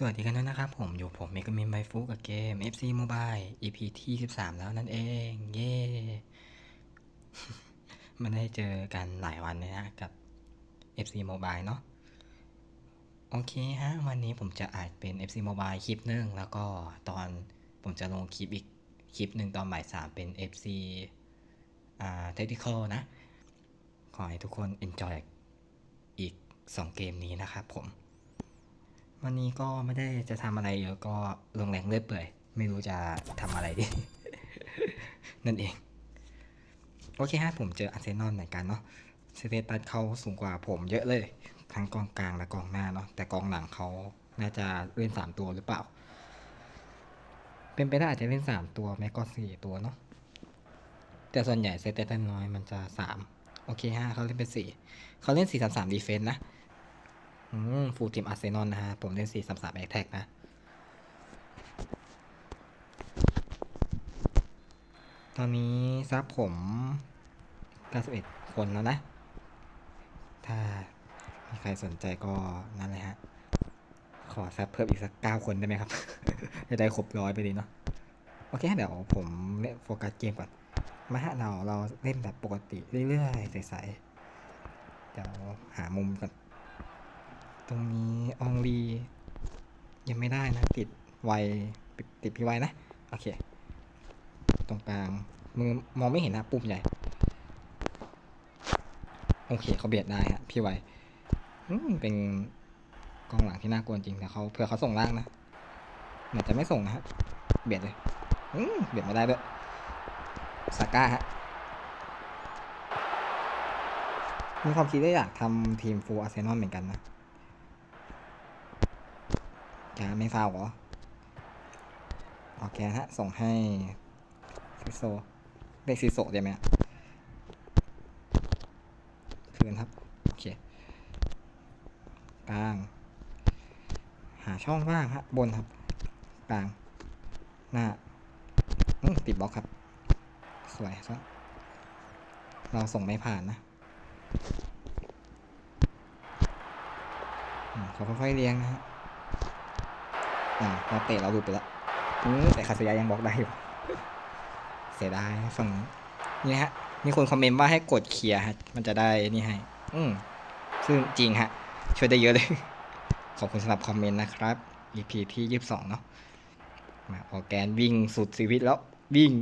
สวัสดีกันด้วยนะครับผมอยู่ผมเมกามินไบฟูกับเกม FC Mobile EP ที่ 13 แล้วนั่นเอง เย้มันได้เจอกันหลายวันเลยนะกับ FC Mobile เนาะโอเคฮะ วันนี้ผมจะอาจเป็น FC Mobile คลิปหนึ่งแล้วก็ตอนผมจะลงคลิปอีกคลิปหนึ่งตอนบ่ายสามเป็น FC อ่า Tactical นะ ขอให้ทุกคน enjoy อีก 2 เกมนี้นะครับผม วันนี้ก็ไม่ได้จะทำอะไรเยอะก็ลงแรงเลื่อยเปื่อย ไม่รู้จะทำอะไรดี นั่นเอง โอเคฮะผมเจออาร์เซนอลเหมือนกันเนาะสเตตัสเขาสูงกว่าผมเยอะเลย ทั้งกองกลางและกองหน้าเนาะแต่กองหลังเขาน่าจะเล่นสามตัวหรือเปล่า เป็นไปได้อาจจะเล่นสามตัวแม้ก็สี่ตัวเนาะแต่ส่วนใหญ่เซตเตัสน้อยมันจะสามโอเคฮะเขาเล่นเป็นสี่เขาเล่นสี่สามสามดีเฟนต์นะ ฟูลทีมอาร์เซนอลนะฮะ ผมเล่น4 3 3แอคแท็กนะ ตอนนี้ซับผม91คนแล้วนะ ถ้ามีใครสนใจก็นั่นเลยฮะ ขอซับเพิ่มอีกสัก9คนได้ไหมครับ จะได้ครบร้อยไปดีเนาะ โอเค เดี๋ยวผมเล่นโฟกัสเกมก่อน มาฮะเราเราเล่นแบบปกติเรื่อยๆใสๆเดี๋ยวหามุมก่อน ตรงนี้อองลียังไม่ได้นะ ติดไวติดติดพี่ไวนะ โอเค ตรงกลางมือมองไม่เห็นนะปุ่มใหญ่ โอเคเขาเบียดได้ฮะพี่ไวอืมเป็นกองหลังที่น่ากลัวจริงแต่เขาเผื่อเขาส่งล่างนะเหมือนจะไม่ส่งนะฮะเบียดเลยอืมเบียดไม่ได้ด้วยซาก้าฮะมีความคิดว่าอยากทำทีมฟูลอาร์เซนอลเหมือนกันนะ จะไม่ฟาวเหรอ โอเคฮะ ส่งให้ซิโซเรียกซิโซได้ไหมคืนครับ โอเคกลาง หาช่องว่างฮะ บนครับ กลาง หน้าติดบล็อกครับ สวยซะเราส่งไม่ผ่านนะเขาค่อยๆเลี้ยงนะฮะ อ่าเราเตะเราหลุดไปแล้วอืมแต่คาสยายังบล็อกได้อยู่เสียดายฝั่งนี่ฮะ มีคนคอมเมนต์ว่าให้กดเคลียร์ฮะ มันจะได้นี่ให้ อืมซึ่งจริงฮะ ช่วยได้เยอะเลย ขอบคุณสำหรับคอมเมนต์นะครับ EP ที่ยี่สิบสองเนาะ มาออแกนวิ่งสุดชีวิตแล้ว วิ่ง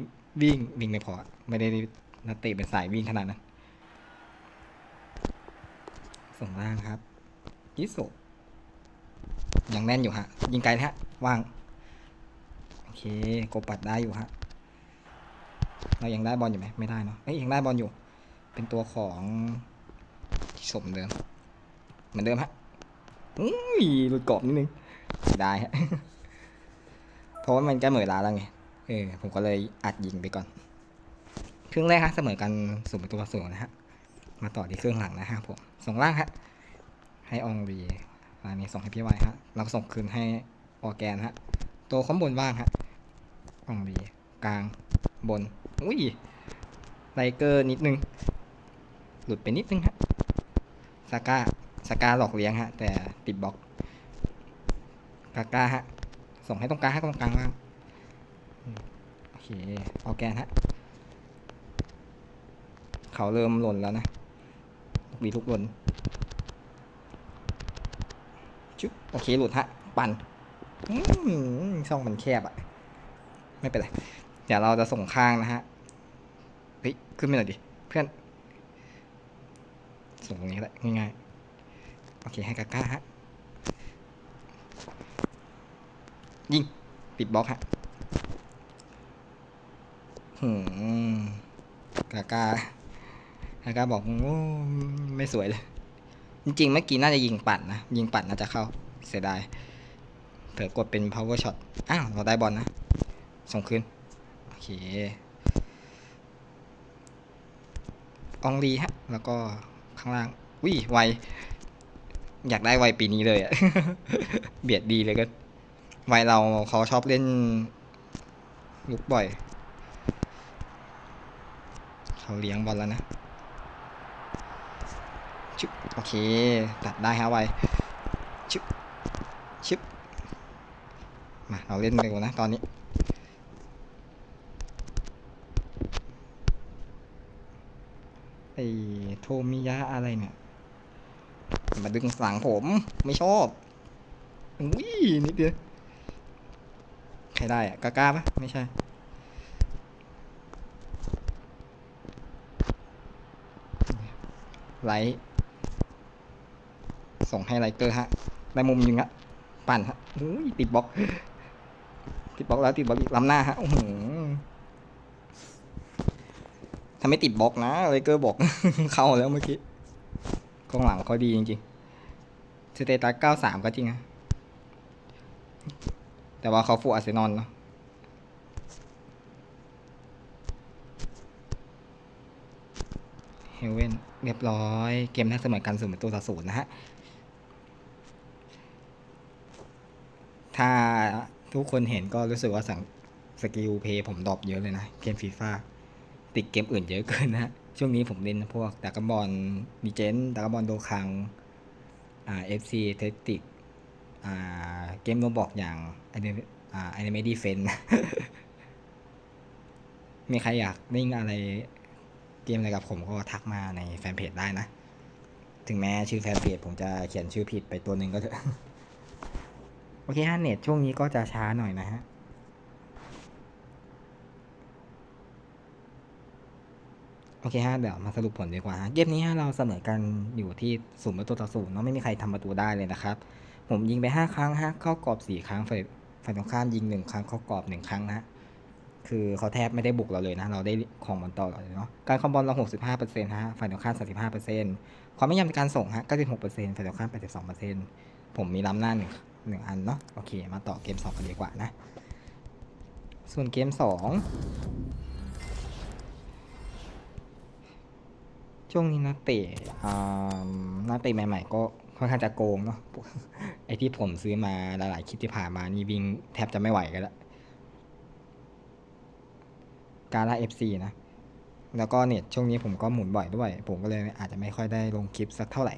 วิ่งวิ่งไม่พอ ไม่ได้นักเตะเป็นสายวิ่งขนาดนั้น ส่งล่างครับยิโซ ยังแน่นอยู่ฮะ ยิงไกลนะฮะว่างโอเคโกปัดได้อยู่ฮะเรายังได้บอลอยู่ไหมไม่ได้เนาะเอ้ยยังได้บอลอยู่ เป็นตัวของสมเดิม เหมือนเดิมฮะอุ้ยหลุดกรอบนิดนึงเสียดายฮะเพราะว่ามันก็เหมือนลาแล้วไงเออผมก็เลยอัดยิงไปก่อนครึ่งแรกฮะเสมอกันสูงประตูต่อศูนย์นะฮะมาต่อที่ครึ่งหลังนะฮะผมส่งล่างฮะให้อองรี อันนี้ส่งให้พี่ไว้ฮะเราส่งคืนให้ออแกนฮะ ตัวข้างบนว่างฮะอองรีกลางบน อุ้ยไลเกอร์นิดนึง หลุดไปนิดนึงฮะซาก้าซาก้าหลอกเลี้ยงฮะ แต่ติดบล็อกกาก้าฮะ ส่งให้ตรงกลางให้ตรงกลางว่างโอเคออแกนฮะ เขาเริ่มหล่นแล้วนะทุกวีทุกหล่น ชุบ โอเคหลุดฮะ ปั่นช่องมันแคบอะไม่เป็นไร เดี๋ยวเราจะส่งข้างนะฮะเฮ้ยขึ้นไปหน่อยดิเพื่อน ส่งตรงนี้แหละง่ายๆ โอเคให้กาก้าฮะ ยิง ปิดบล็อกฮะหืมกาก้ากาก้าบอกโอ้ไม่สวยเลย จริงๆเมื่อกี้น่าจะยิงปัดนะ ยิงปัดน่าจะเข้า เสียดายเผลอกดเป็น power shot อ้าว เราได้บอลนะ ส่งคืน โอเค อองรีฮะ แล้วก็ข้างล่างวิไว อยากได้ไวปีนี้เลยอะ เบียดดีเลยกันไวเราเขาชอบเล่นลุกบ่อย เขาเลี้ยงบอลแล้วนะโอเค ตัดได้ฮะไวชึบ ชึบมาเราเล่นเร็วนะตอนนี้ ไอ้โทมิยะอะไรเนี่ย มาดึงหลังผมไม่ชอบอุ้ยนิดเดียว ใครได้อะกล้าก้าปะไม่ใช่ไลท์ส่งให้ไลเกอร์ฮะ ได้มุมยิงฮะ ปั่นฮะอุ้ยติดบล็อกติดบล็อกแล้วติดบล็อกอีกล้ำหน้าฮะโอ้โหถ้าไม่ติดบล็อกนะไลเกอร์บอก เข้าแล้วเมื่อกี้กองหลังเขาดีจริงๆสเตตัส93ก็จริงนะแต่ว่าเขาฟูอาร์เซนอลเนาะเฮเว่นเรียบร้อย เกมน่าเสมอกันศูนย์ประตูต่อศูนย์นะฮะ ถ้าทุกคนเห็นก็รู้สึกว่าสังสกิลเพย์ผมดรอปเยอะเลยนะ เกมฟีฟ่าติดเกมอื่นเยอะเกินนะช่วงนี้ผมเล่นพวกดากบอลดีเจนดากบอลโดคังอ่าเอฟซีเทติกอ่าเกมโรบอกอย่างอนิเมอ่าอนิเมดีเฟนมีใครอยากเล่นอะไรเกมอะไรกับผมก็ทักมาในแฟนเพจได้นะ ถึงแม้ชื่อแฟนเพจผมจะเขียนชื่อผิดไปตัวหนึ่งก็เถอะ โอเคฮะเน็ตช่วงนี้ก็จะช้าหน่อยนะฮะโอเคฮะเดี๋ยวมาสรุปผลดีกว่าฮะเกมนี้ฮะเราเสมอกันอยู่ที่ศูนย์ประตูต่อศูนย์เนาะไม่มีใครทำประตูได้เลยนะครับ ผมยิงไปห้าครั้งฮะเข้ากรอบสี่ครั้งฝ่ายฝ่ายตรงข้ามยิงหนึ่งครั้งเข้ากรอบหนึ่งครั้งนะคือเขาแทบไม่ได้บุกเราเลยนะ เราได้ของบอลต่อเลยเนาะการคอมบอลเรา 65%ฮะฝ่ายตรงข้าม 35%ความไม่นยำในการส่งฮะ 96%ฝ่ายตรงข้าม 82%ผมมีล้ำหน้าหนึ่ง หนึ่งอันเนาะโอเค มาต่อเกม2กันดีกว่านะ ส่วนเกม2ช่วงนี้นักเตะอ่านักเตะใหม่ ๆ ก็ค่อนข้างจะโกงเนาะไอที่ผมซื้อมาหลายๆคลิปที่ผ่านมานี่วิ่งแทบจะไม่ไหวกันแล้วการ่าเอฟซีนะ แล้วก็เน็ตช่วงนี้ผมก็หมุนบ่อยด้วย ผมก็เลยอาจจะไม่ค่อยได้ลงคลิปสักเท่าไหร่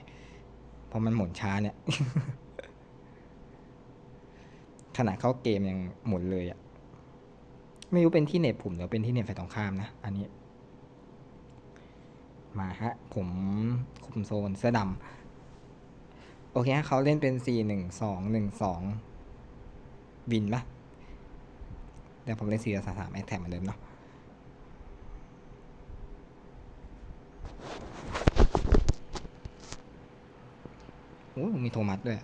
เพราะมันหมุนช้าเนี่ย ขนาดเข้าเกมยังหมุนเลยอะ่ะไม่รู้เป็นที่เน็ตผมหรือเป็นที่เน็ตฝ่ายตรงข้ามนะ อันนี้ มาฮะ ผมคุมโซนเสื้อดำโอเคฮะเขาเล่นเป็นสี่หนึ่งสองหนึ่งสองบินปะแต่ผมเล่นสี่สามสามแอคแท็เหมือนเดิมเนาะโอ้มีโทมัสด้วย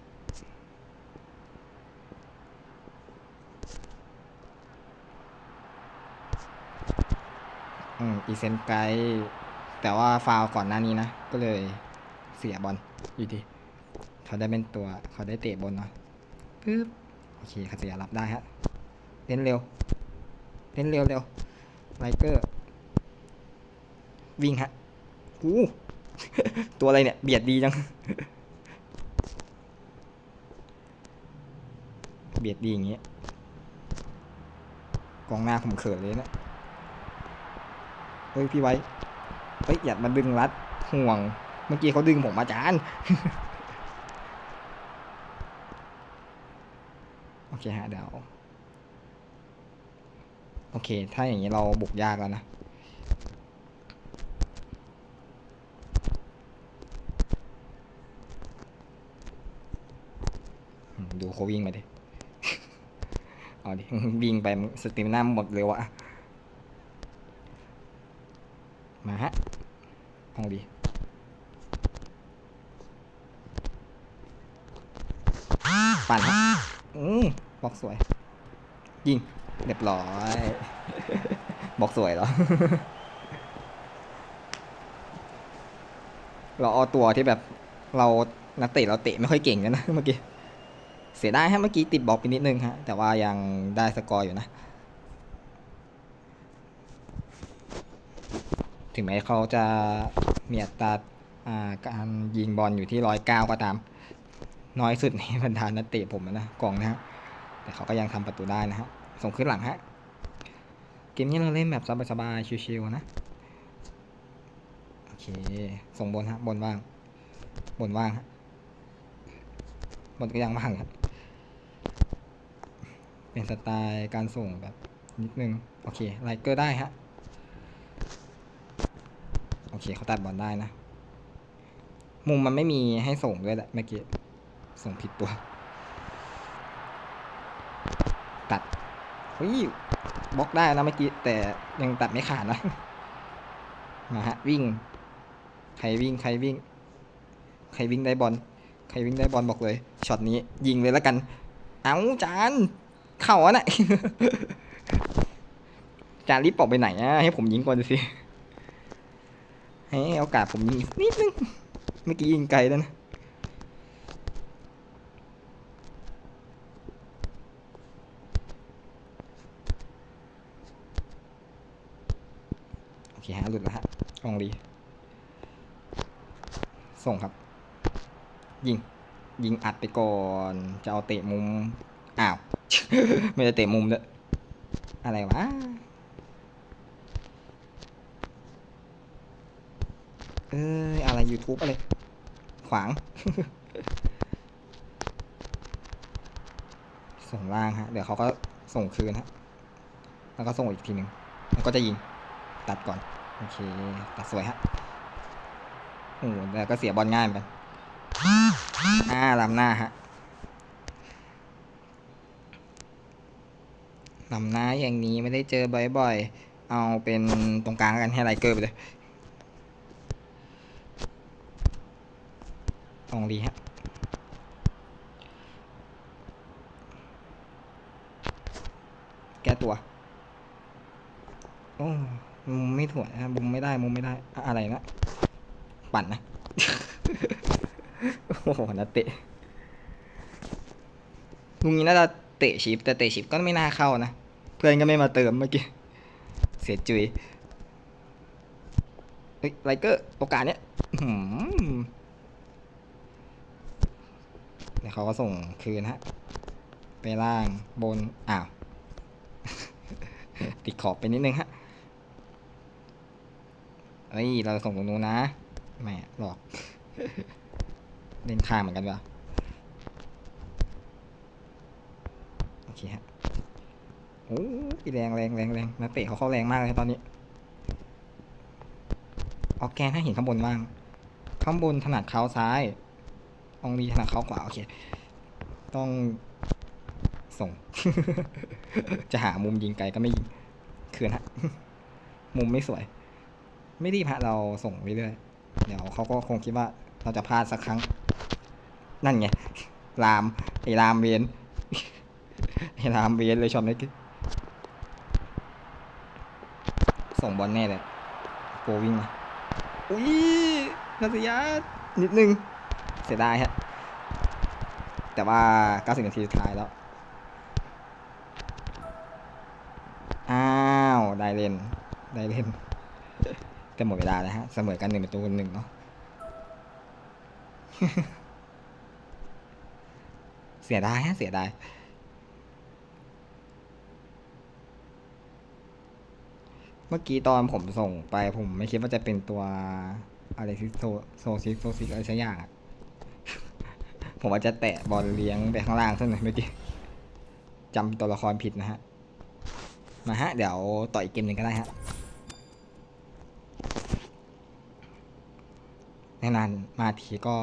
อืมอีเซนไกด์แต่ว่าฟาวก่อนหน้านี้นะ ก็เลยเสียบอลอยู่ดี เขาได้เป็นตัวเขาได้เตะบนเนาะปึ๊บโอเคคาเสียรับได้ฮะเล่นเร็ว เล่นเร็วเร็วไลเกอร์ วิ่งฮะอู้ตัวอะไรเนี่ย เบียดดีจัง เบียดดีอย่างเงี้ยกองหน้าผมเขินเลยนะ เฮ้ยพี่ไว้ เฮ้ยอย่ามาดึงรัดห่วง เมื่อกี้เขาดึงผมมาจานโอเคฮะเดี๋ยวโอเค ถ้าอย่างนี้เราบุกยากแล้วนะ ดูเขาวิ่งมาดิ เอาดิ วิ่งไปสติมหน้าหมดเลยวะ มาฮะห้องดีปั่นฮะอืมบอกสวย ยิง เรียบร้อย บอกสวยเหรอ เราเอาตัวที่แบบเรานักเตะเราเตะไม่ค่อยเก่งกันนะเมื่อกี้ เสียดายฮะเมื่อกี้ติดบล็อกไปนิดนึงฮะ แต่ว่ายังได้สกอร์อยู่นะ ถึงแม้เขาจะมีอัตราการยิงบอลอยู่ที่ร้อยเก้าก็ตาม น้อยสุดในบรรดานักเตะผมนะกองนะฮะแต่เขาก็ยังทำประตูได้นะฮะส่งขึ้นหลังฮะเกมนี้เราเล่นแบบสบายๆชิวๆนะโอเคส่งบนฮะบนว่าง บนว่างฮะบนก็ยังว่างครับเป็นสไตล์การส่งแบบนิดนึง โอเคไลเกอร์ได้ฮะ โอเคเขาตัดบอลได้นะ มุมมันไม่มีให้ส่งด้วยแหละเมื่อกี้ ส่งผิดตัว ตัดเฮ้ยบล็อกได้นะเมื่อกี้ แต่ยังตัดไม่ขาดนะมาฮะวิ่ง ใครวิ่งใครวิ่ง ใครวิ่งได้บอลใครวิ่งได้บอลบอกเลยช็อตนี้ ยิงเลยแล้วกัน เอาจานเข่าอะน่ะจานรีบปอกไปไหนอะให้ผมยิงก่อนสิ ให้โอกาสผมยิงนิดนึง เมื่อกี้ยิงไกลแล้วนะ โอเคฮะหลุดแล้วฮะลองดีส่งครับ ยิง ยิงอัดไปก่อน จะเอาเตะมุม อ้าว ไม่ได้เตะมุมด้วยอะไรวะ เอ้ยอะไร YouTube อะไร ขวาง ส่งล่างฮะ เดี๋ยวเขาก็ส่งคืนฮะ แล้วก็ส่งอีกทีหนึ่งแล้วก็จะยิง ตัดก่อน โอเค ตัดสวยฮะ โอ้โหแต่ก็เสียบอลง่ายเหมือนกันอ่าลำหน้าฮะลำหน้าอย่างนี้ไม่ได้เจอบ่อยๆ เอาเป็นตรงกลางกันให้ไลเกอร์ไปเลย ตรงดีฮะแก้ตัวโอ้มุมไม่ถ่วยนะมุมไม่ได้มุมไม่ได้อะไรนะปั่นนะโอ้โหนักเตะลุงนี้น่าจะเตะชิปแต่เตะชิปก็ไม่น่าเข้านะ เพื่อนก็ไม่มาเติมเมื่อกี้ เสียจุยเฮ้ยไลเกอร์โอกาสเนี้ยอื้อหือ เขาก็ส่งคืนฮะ ไปล่างบน อ้าว ติดขอบไปนิดนึงฮะเฮ้ย เราส่งตรงนู้นนะแหมหลอก เล่นข้างเหมือนกันวะโอเคฮะโอ้ยแรงแรงแรงแรงนักเตะเขาเข้าแรงมากเลยตอนนี้ ออกแกนให้เห็นข้างบนบ้าง ข้างบนถนัดเท้าซ้าย อองรีถนัดเท้าขวาโอเค ต้องส่ง จะหามุมยิงไกลก็ไม่ยิงเขื่อนฮะ มุมไม่สวย ไม่รีบฮะเราส่งเรื่อยๆเดี๋ยวเขาก็คงคิดว่าเราจะพลาดสักครั้ง นั่นไงลามไอ้ลามเวียนไอ้ลามเวียนเลยชอบนี้ส่งบอลแน่เลยโปรวิ่งมาอุ้ยนัสยานิดนึง เสียดายฮะ แต่ว่า 90 นาทีสุดท้ายแล้ว อ้าว ได้เล่น ได้เล่น แต่หมดเวลาแล้วฮะ เสมอกันหนึ่งประตูหนึ่งเนาะ เสียดายฮะ เสียดายเมื่อกี้ตอนผมส่งไปผมไม่คิดว่าจะเป็นตัวอะไรซิโซโซซิกโซซิกอะไรสักอย่างอะ ผมว่าจะแตะบอลเลี้ยงไปข้างล่างซะหน่อยเมื่อกี้จำตัวละครผิดนะฮะ มาฮะ เดี๋ยวต่ออีกเกมหนึ่งก็ได้ฮะแน่นอนมาทีก็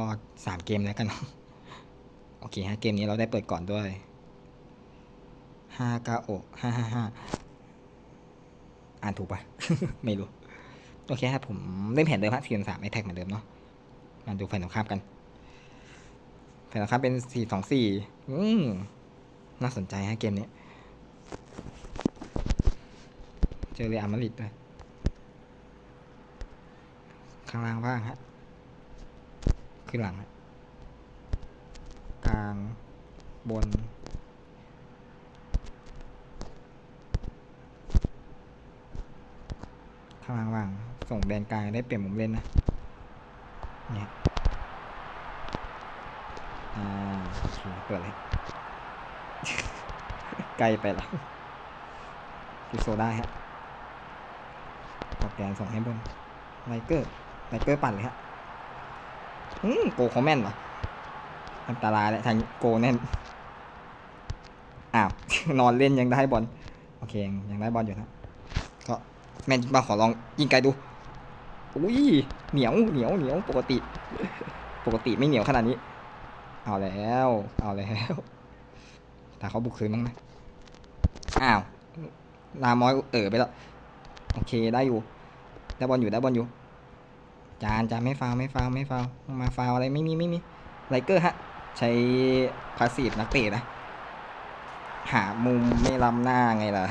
สามเกมแล้วกันเนาะโอเคฮะ เกมนี้เราได้เปิดก่อนด้วยห้าเก้าโอห้าห้าห้าอ่านถูกปะไม่รู้ โอเคครับผมเล่นแผนเดิมฮะสี่สามไอแท็กเหมือนเดิมเนาะมาดูแผนตรงข้ามกัน แผนตรงข้าเป็นสี่สองสี่อืมน่าสนใจฮะเกมนี้ เจอเรอัลมาดริดด้วยข้างล่างว่างฮะ ขึ้นหลังฮะกลางบน ข้างล่างว่าง ส่งแดนกลางได้เปลี่ยนมุมเล่นนะ เนี่ย อ่า โอเคเปิดเลยไกลไปแล้วกิโซได้ฮะออกแกนส่งให้บนไลเกอร์ไลเกอร์ปั่นเลยฮะอืมโกเขาแม่นวะอันตรายแหละทางโกแน่น อ้าว นอนเล่นยังได้บอล โอเค ยังยังได้บอลอยู่นะ ก็แมนมาขอลองยิงไกลดู อุ้ย เหนียว เหนียว เหนียว ปกติ ปกติไม่เหนียวขนาดนี้ เอาแล้ว เอาแล้วแต่เขาบุกคืนบ้งนะอ้าวลามอยเออไปแล้วโอเคได้อยู่ ได้บอลอยู่ได้บอลอยู่ จานจานไม่ฟาวไม่ฟาวไม่ฟาวมาฟาวอะไรไม่มีไม่มีไลเกอร์ฮะ ใช้พาสซีฟนักเตะนะ หามุมไม่ล้ำหน้าไงล่ะ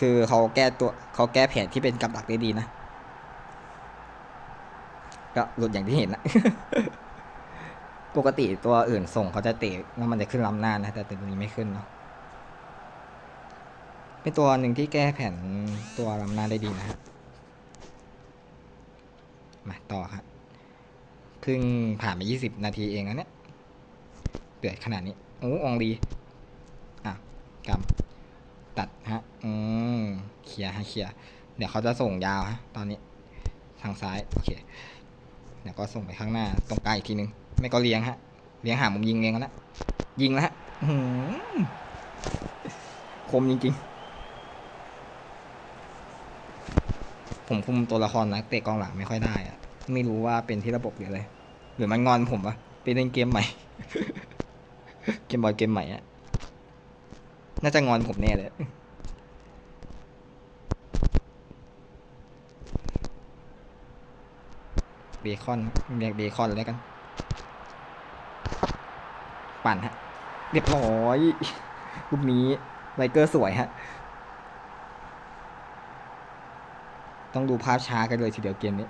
คือเขาแก้ตัวเขาแก้แผนที่เป็นกับดักได้ดีนะ ก็หลุดอย่างที่เห็นนะ ปกติตัวอื่นส่งเขาจะเตะแล้วมันจะขึ้นล้ำหน้านะ แต่ตัวนี้ไม่ขึ้นเนาะเป็นตัวหนึ่งที่แก้แผ่นตัวล้ำหน้าได้ดีนะฮะมาต่อครับเพิ่งผ่านไปยี่สิบนาทีเองนะเนี่ยเดือดขนาดนี้โอ้อองดีอะกำตัดฮะอืมเคลียฮะเคลียเดี๋ยวเขาจะส่งยาวฮะตอนนี้ ทางซ้าย โอเค เดี๋ยวก็ส่งไปข้างหน้าตรงกลางอีกทีนึง ไม่ก็เลี้ยงฮะ เลี้ยงหามุมยิงเลี้ยงแล้วยิงแล้วฮะคมจริงๆ ผมคุมตัวละครนักเตะกองหลังไม่ค่อยได้อะไม่รู้ว่าเป็นที่ระบบหรืออะไรหรือมันงอนผมปะไปเล่นเกมใหม่ เกมบอยเกมใหม่อะน่าจะงอนผมแน่เลยเบคอนเรียกเบคอนเลยแล้วกัน ปั่นฮะเรียบร้อยลูกนี้ไลเกอร์สวยฮะต้องดูภาพช้ากันเลยทีเดียวเกมนี้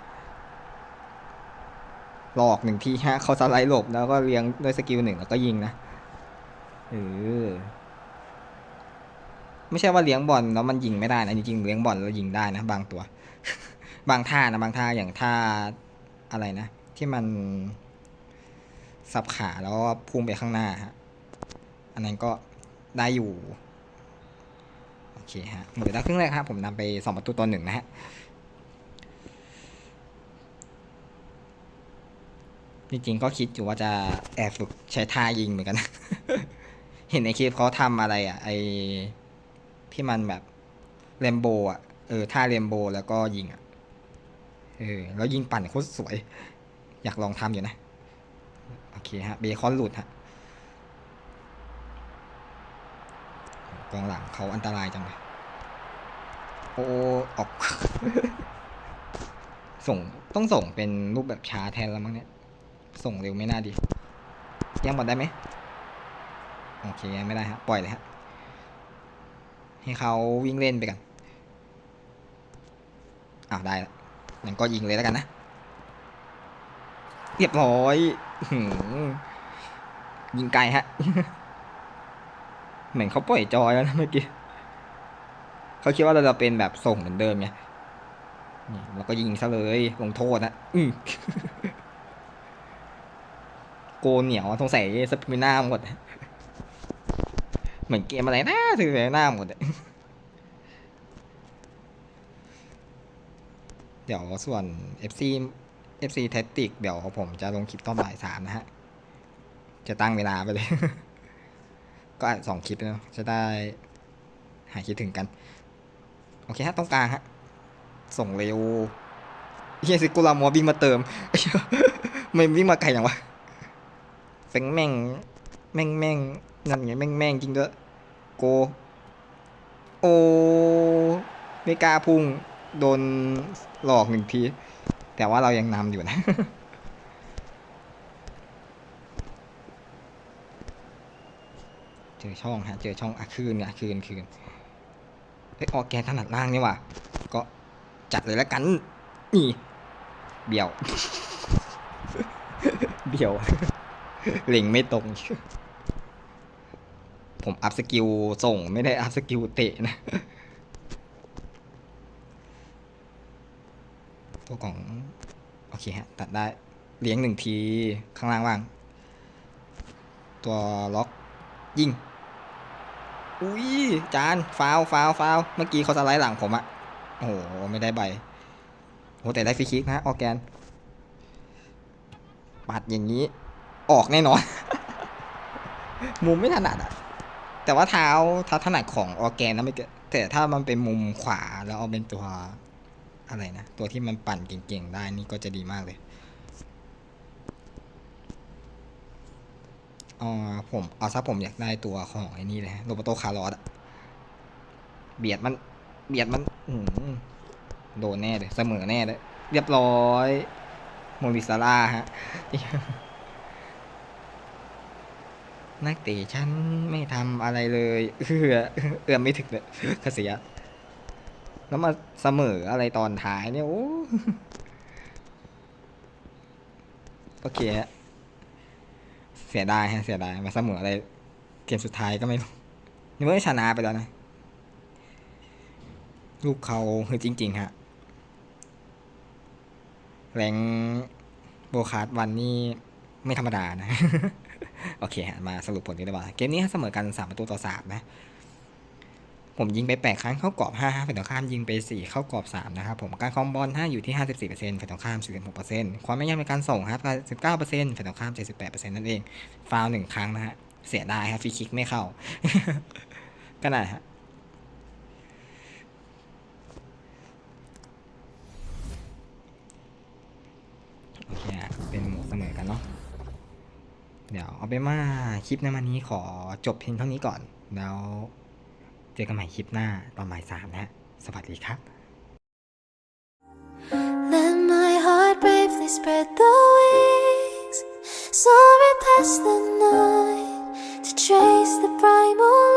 หลอกหนึ่งทีฮะเขาสไลด์หลบแล้วก็เลี้ยงด้วยสกิลหนึ่งแล้วก็ยิงนะเออไม่ใช่ว่าเลี้ยงบอลแล้วมันยิงไม่ได้นะจริงๆเลี้ยงบอลแล้วยิงได้นะ บางตัว บางท่านะบางท่าอย่างท่าอะไรนะ ที่มัน สับขาแล้วก็พุ่งไปข้างหน้าฮะ อันนั้นก็ได้อยู่ โอเคฮะหมดเวลาครึ่งแรกครับผมนำไปสองประตูต่อหนึ่งนะฮะจริงๆก็คิดอยู่ว่าจะแอบฝึกใช้ท่ายิงเหมือนกัน เห็นในคลิปเขาทำอะไรอะไอที่มันแบบเรมโบอะเออท่าเรมโบแล้วก็ยิงอะเออแล้วยิงปั่นโคตรสวย อยากลองทำอยู่นะ เคฮะเบคอนหลุดฮะกองหลังเขาอันตรายจังเลยโอ้ออก ส่งต้องส่งเป็นรูปแบบช้าแทนแล้วมั้งเนี่ย ส่งเร็วไม่น่าดียังบอลได้ไหมโอเคยังไม่ได้ฮะปล่อยเลยฮะให้เขาวิ่งเล่นไปกันอ้าวได้แล้วงั้นก็ยิงเลยแล้วกันนะ เรียบร้อยยิงไกลฮะ เหมือนเขาปล่อยจอยแล้วนะเมื่อกี้เขาคิดว่าเราจะเป็นแบบส่งเหมือนเดิมไงนี่เราก็ยิงซะเลยลงโทษนะอืโกนเหนียวอะสงสัยสปิน่าหมด เหมือนเกมอะไรนะถึงหน้าหมดเดี๋ยวส่วน FC FC Tactic เดี๋ยวผมจะลงคลิปตอนบ่ายสามนะฮะ จะตั้งเวลาไปเลย ก็อัดสองคลิปเนาะจะได้หายคิดถึงกัน โอเคฮะตรงกางฮะ ส่งเร็วเฮียซิกุลามัววิ่งมาเติมไม่วิ่งมาไกลอย่างวะเซ็งแม่งแม่งแม่งนั่นไงแม่งแม่งจริงด้วยโก โอไม่กล้าพุ่ง โดนหลอกหนึ่งที แต่ว่าเรายังนำอยู่นะเจอช่องฮะเจอช่องอะคืนเนี่ยคืนคืนเอ้ยออกแกนถนัดล่างนี่ว่ะก็จัดเลยแล้วกัน นี่เบี่ยว เบี่ยวเล็งไม่ตรง ผมอัพสกิลส่งไม่ได้อัพสกิลเตะนะ ตัวของ โอเค ฮะ ตัดได้เลี้ยงหนึ่งทีข้างล่างว่าง ตัวล็อกยิงอุ้ยจานฟาวฟาวฟาวเมื่อกี้เขาสไลด์หลังผมอะโอ้โห ไม่ได้ใบโอ้แต่ได้ฟรีคิกนะ ออร์แกน ปัดอย่างนี้ ออกแน่นอน มุมไม่ถนัดอะแต่ว่าเท้าเท้าถนัดของออร์แกนนะไม่เกแต่ถ้ามันเป็นมุมขวาแล้วเอาเป็นตัว อะไรนะ ตัวที่มันปั่นเก่งๆ ได้นี่ก็จะดีมากเลยอ๋อผมเอาซะผมอยากได้ตัวของไอ้นี่เลยฮะโรบโตคาร์ลอสอะเบียดมัน เบียดมันอืโดนแน่เลยเสมอแน่เลยเรียบร้อยโมริซาร่าฮะนักเตะฉันไม่ทำอะไรเลย เอื้อเอื้อมไม่ถึงเลยคาเสีย แล้วมาเสมออะไรตอนท้ายเนี่ยโอ้โอเคฮะเสียดายฮะเสียดายมาเสมออะไรเกมสุดท้ายก็ไม่รู้นี่เมื่อชนะไปแล้วนะลูกเขาคือจริง ๆ ฮะ แรงโบคาร์ดวันนี่ไม่ธรรมดานะ โอเคฮะมาสรุปผลกันดีกว่าเกมนี้เสมอกันสามประตูต่อสามนะ ผมยิงไปแปดครั้งเข้ากรอบห้าฝ่ายตรงข้ามยิงไปสี่เข้ากรอบสามนะครับผมการคองบอลถ้าอยู่ที่ห้าสิบสี่เปอร์เซ็นต์ฝ่ายตรงข้ามสิบหกเปอร์เซ็นต์ความแม่นยำในการส่งครับสิบเก้าเปอร์เซ็นต์ฝ่ายตรงข้ามเจ็ดสิบแปดเปอร์เซ็นต์นั่นเองฟาวล์หนึ่งครั้งนะฮะเสียดายครับฟรีคิกไม่เข้าก็นั่นแหละฮะโอเคเป็นหมวกเสมอกันเนาะเดี๋ยวเอาไปนว่าคลิปในวันนี้ขอจบเพียงเท่านี้ก่อนแล้ว เจอกันใหม่คลิปหน้าตอนบ่ายสามนะ สวัสดีครับ Let my heart bravely spread the wings, soar and past the night to trace the primal.